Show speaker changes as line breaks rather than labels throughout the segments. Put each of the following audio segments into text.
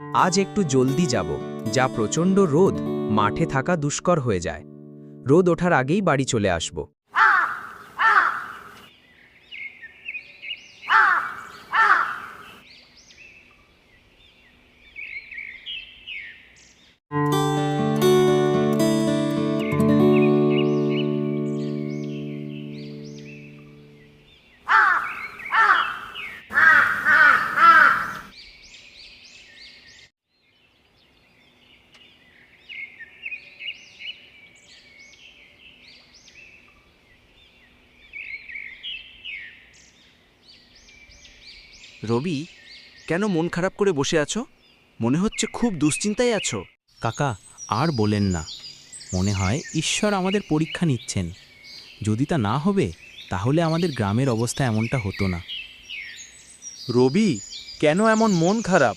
আজ একটু জলদি যাব, যা প্রচণ্ড রোদ, মাঠে থাকা দুষ্কর হয়ে যায়। রোদ ওঠার আগেই বাড়ি চলে আসব।
রবি কেন মন খারাপ করে বসে আছো? মনে হচ্ছে খুব দুশ্চিন্তায় আছো।
কাকা আর বলেন না। মনে হয় ঈশ্বর আমাদের পরীক্ষা নিচ্ছেন। যদি তা না হবে তাহলে আমাদের গ্রামের অবস্থা এমনটা হতো না।
রবি কেন এমন মন খারাপ?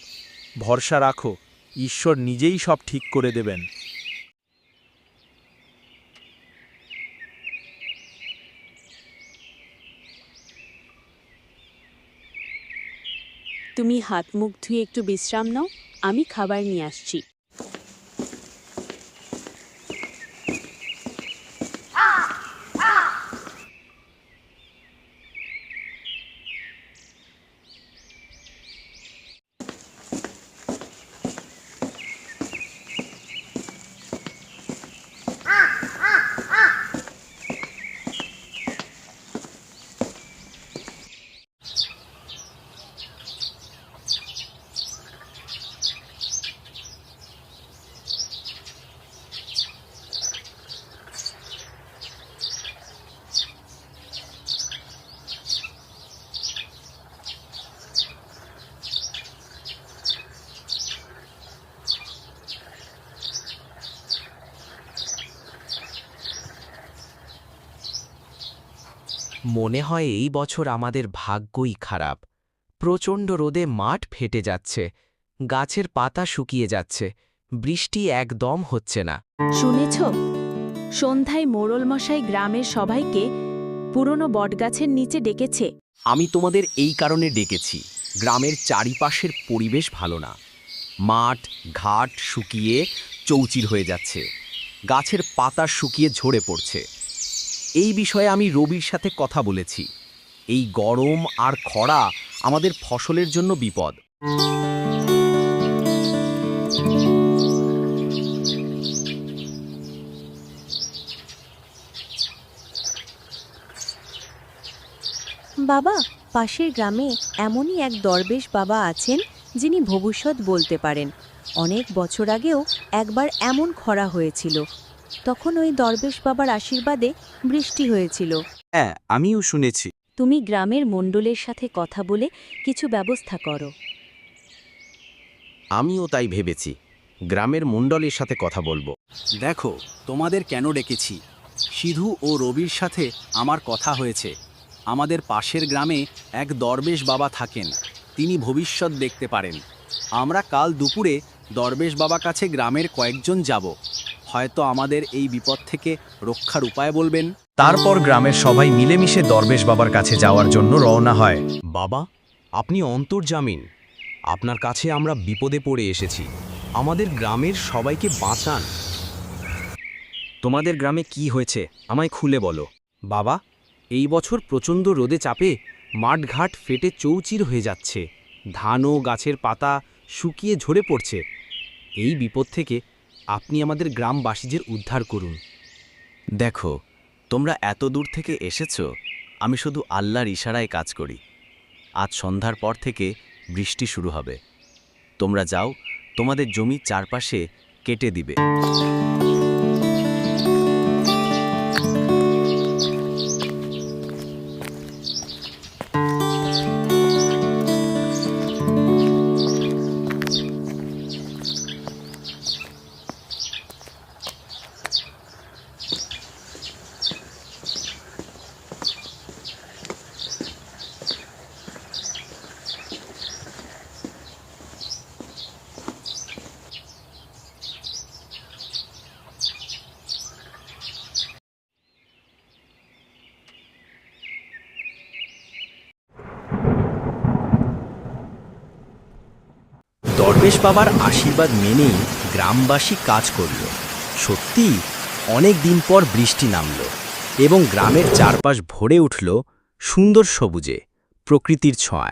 ভরসা রাখো ঈশ্বর নিজেই সব ঠিক করে দেবেন।
তুমি হাত মুখ ধুয়ে একটু বিশ্রাম নাও আমি খাবার নিয়ে আসছি।
মনে হয় এই বছর আমাদের ভাগ্যই খারাপ। প্রচণ্ড রোদে মাঠ ফেটে যাচ্ছে গাছের পাতা শুকিয়ে যাচ্ছে বৃষ্টি একদম হচ্ছে না।
শুনেছ? সন্ধ্যায় মোড়ল মশাই গ্রামের সবাইকে পুরনো বটগাছের নিচে ডেকেছে।
আমি তোমাদের এই কারণে ডেকেছি গ্রামের চারিপাশের পরিবেশ ভালো না। মাঠ ঘাট শুকিয়ে চৌচির হয়ে যাচ্ছে গাছের পাতা শুকিয়ে ঝরে পড়ছে। এই বিষয়ে আমি রবির সাথে কথা বলেছি। এই গরম আর খরা আমাদের ফসলের জন্য বিপদ।
বাবা, পাশের গ্রামে এমনই এক দরবেশ বাবা আছেন, যিনি ভবিষ্যৎ বলতে পারেন। অনেক বছর আগেও একবার এমন খরা হয়েছিল। তখন ওই দরবেশ বাবার আশীর্বাদে বৃষ্টি হয়েছিল।
হ্যাঁ আমিও শুনেছি।
তুমি গ্রামের মণ্ডলের সাথে কথা বলে কিছু ব্যবস্থা করো।
আমিও তাই ভেবেছি। গ্রামের মণ্ডলের সাথে কথা বলব।
দেখো তোমাদের কেন ডেকেছি? সিধু ও রবির সাথে আমার কথা হয়েছে। আমাদের পাশের গ্রামে এক দরবেশ বাবা থাকেন। তিনি ভবিষ্যৎ দেখতে পারেন। আমরা কাল দুপুরে দরবেশ বাবা কাছে গ্রামের কয়েকজন যাব। হয়তো আমাদের এই বিপদ থেকে রক্ষার উপায় বলবেন।
তারপর গ্রামের সবাই মিলেমিশে দরবেশ বাবার কাছে যাওয়ার জন্য রওনা হয়।
বাবা আপনি অন্তর্জামিন। আপনার কাছে আমরা বিপদে পড়ে এসেছি। আমাদের গ্রামের সবাইকে বাঁচান। তোমাদের গ্রামে কি হয়েছে আমায় খুলে বলো। বাবা এই বছর প্রচণ্ড রোদে চাপে মাঠঘাট ফেটে চৌচির হয়ে যাচ্ছে। ধান ও গাছের পাতা শুকিয়ে ঝরে পড়ছে। এই বিপদ থেকে আপনি আমাদের গ্রামবাসীদের উদ্ধার করুন।
দেখো, তোমরা এত দূর থেকে এসেছ, আমি শুধু আল্লাহর ইশারায় কাজ করি। আজ সন্ধ্যার পর থেকে বৃষ্টি শুরু হবে। তোমরা যাও, তোমাদের জমি চারপাশে কেটে দিবে।
দরবেশ বাবার আশীর্বাদ মেনে গ্রামবাসী কাজ করল। সত্যি, অনেক দিন পর বৃষ্টি নামল এবং গ্রামের চারপাশ ভরে উঠল সুন্দর সবুজে, প্রকৃতির ছোঁয়ায়।